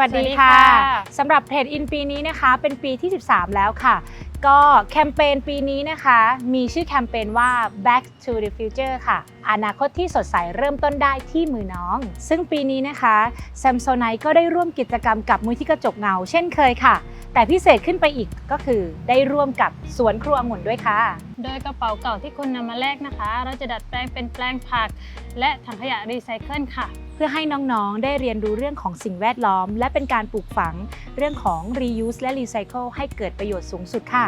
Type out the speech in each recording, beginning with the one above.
วัสดีสวัสดีค่ะค่ะสำหรับเทรดอินปีนี้นะคะเป็นปีที่ 13 แล้วค่ะ ก็แคมเปญปีนี้นะคะ มีชื่อแคมเปญว่า Back to the Future ค่ะ อนาคตที่สดใสเริ่มต้นได้ที่มือน้อง ซึ่งปีนี้นะคะ Samsonite ก็ได้ร่วมกิจกรรมกับมูลที่กระจกเงา เช่นเคยค่ะ แต่พิเศษขึ้นไปอีกก็คือได้ร่วมกับสวนครัวองุ่นด้วยค่ะ โดยกระเป๋าเก่าที่คุณนำมาแลกนะคะ เราจะดัดแปลงเป็นแปลงผัก และถังขยะรีไซเคิลค่ะ เพื่อให้น้องๆ ได้เรียนรู้เรื่องของสิ่งแวดล้อม และเป็นการปลูกฝัง เรื่องของ reuse และ recycle ให้เกิดประโยชน์สูงสุดค่ะ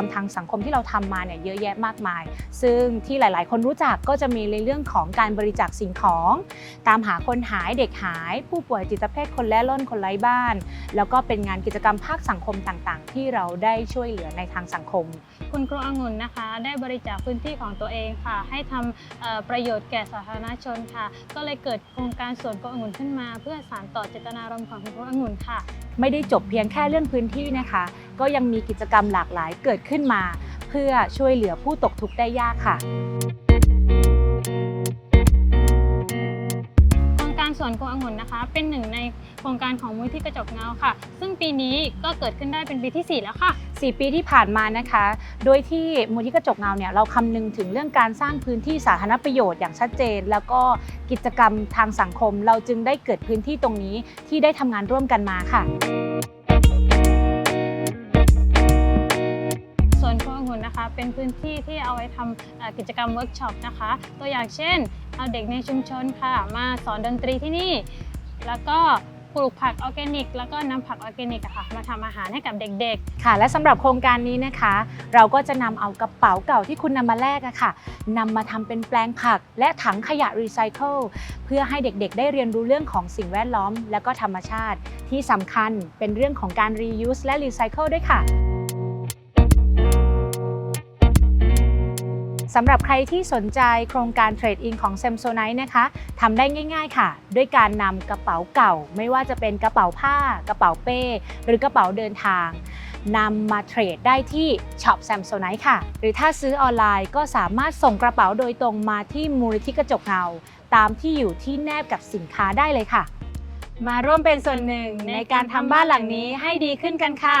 รรมทางสังคมที่เราทำมาเนี่ยเยอะแยะมากมาย ซึ่งที่หลาย ๆ คนรู้จักก็จะมีในเรื่องของการบริจาคสิ่งของ ตามหาคนหายเด็กหาย ผู้ป่วยจิตเภทคนแล่ร่อนคนไร้บ้าน แล้วก็เป็นงานกิจกรรมภาคสังคมต่าง ๆ ที่เราได้ช่วยเหลือในทางสังคม คุณครูองุ่นนะคะ ได้บริจาคพื้นที่ของตัวเองค่ะ ให้ทำเอ่อประโยชน์แก่สาธารณชนค่ะ ก็เลยเกิดโครงการสวนครูองุ่นขึ้นมา เพื่อสานต่อเจตนารมณ์ของคุณครูองุ่นค่ะ ไม่ได้จบเพียงแค่เรื่องพื้นที่นะคะ ก็ยังมีกิจกรรมหลากหลายเกิดขึ้นมา เพื่อช่วยเหลือผู้ตกทุกข์ได้ยากค่ะโครงการสวนครูองุ่นนะคะ เป็นหนึ่งในโครงการของมูลที่กระจกเงาค่ะ ซึ่งปีนี้ก็เกิดขึ้นได้เป็นปีที่ 4 แล้วค่ะ 4 ปีที่ผ่านมานะคะ โดยที่มูลที่กระจกเงาเนี่ยเราคำนึงถึงเรื่องการสร้างพื้นที่สาธารณประโยชน์อย่างชัดเจน แล้วก็กิจกรรมทางสังคม เราจึงได้เกิดพื้นที่ตรงนี้ที่ได้ทำงานร่วมกันมาค่ะ เป็นพื้นที่ที่เอาไว้ทำกิจกรรมเวิร์กช็อปนะคะ ตัวอย่างเช่น เอาเด็กในชุมชนค่ะ มาสอนดนตรีที่นี่ แล้วก็ปลูกผักออร์แกนิก แล้วก็นำผักออร์แกนิกค่ะมาทำอาหารให้กับเด็กๆ ค่ะ และสำหรับโครงการนี้นะคะ เราก็จะนำเอากระเป๋าเก่าที่คุณนำมาแลกอะค่ะนำมาทำเป็นแปลงผักและถังขยะรีไซเคิลเพื่อให้เด็กๆ ได้เรียนรู้เรื่องของสิ่งแวดล้อม และก็ธรรมชาติที่สำคัญเป็นเรื่องของการ reuse และ recycle ด้วยค่ะ สำหรับใครที่สนใจโครงการเทรดอินของ s a m s o n i t e นะคะทำได้ง่าย ๆ ค่ะ ด้วยการนำกระเป๋าเก่า ไม่ว่าจะเป็นกระเป๋าผ้า กระเป๋าเป้ หรือกระเป๋าเดินทางนำมาเทรดได้ที่ช็อป s a m s o n i t e ค่ะ หรือถ้าซื้อออนไลน์ก็สามารถส่งกระเป๋าโดยตรงมาที่มูลนิธิกระจกเงา ตามที่อยู่ที่แนบกับสินค้าได้เลยค่ะ มาร่วมเป็นส่วนหนึ่งในการทำบ้านหลังนี้ให้ดีขึ้นกันค่ะ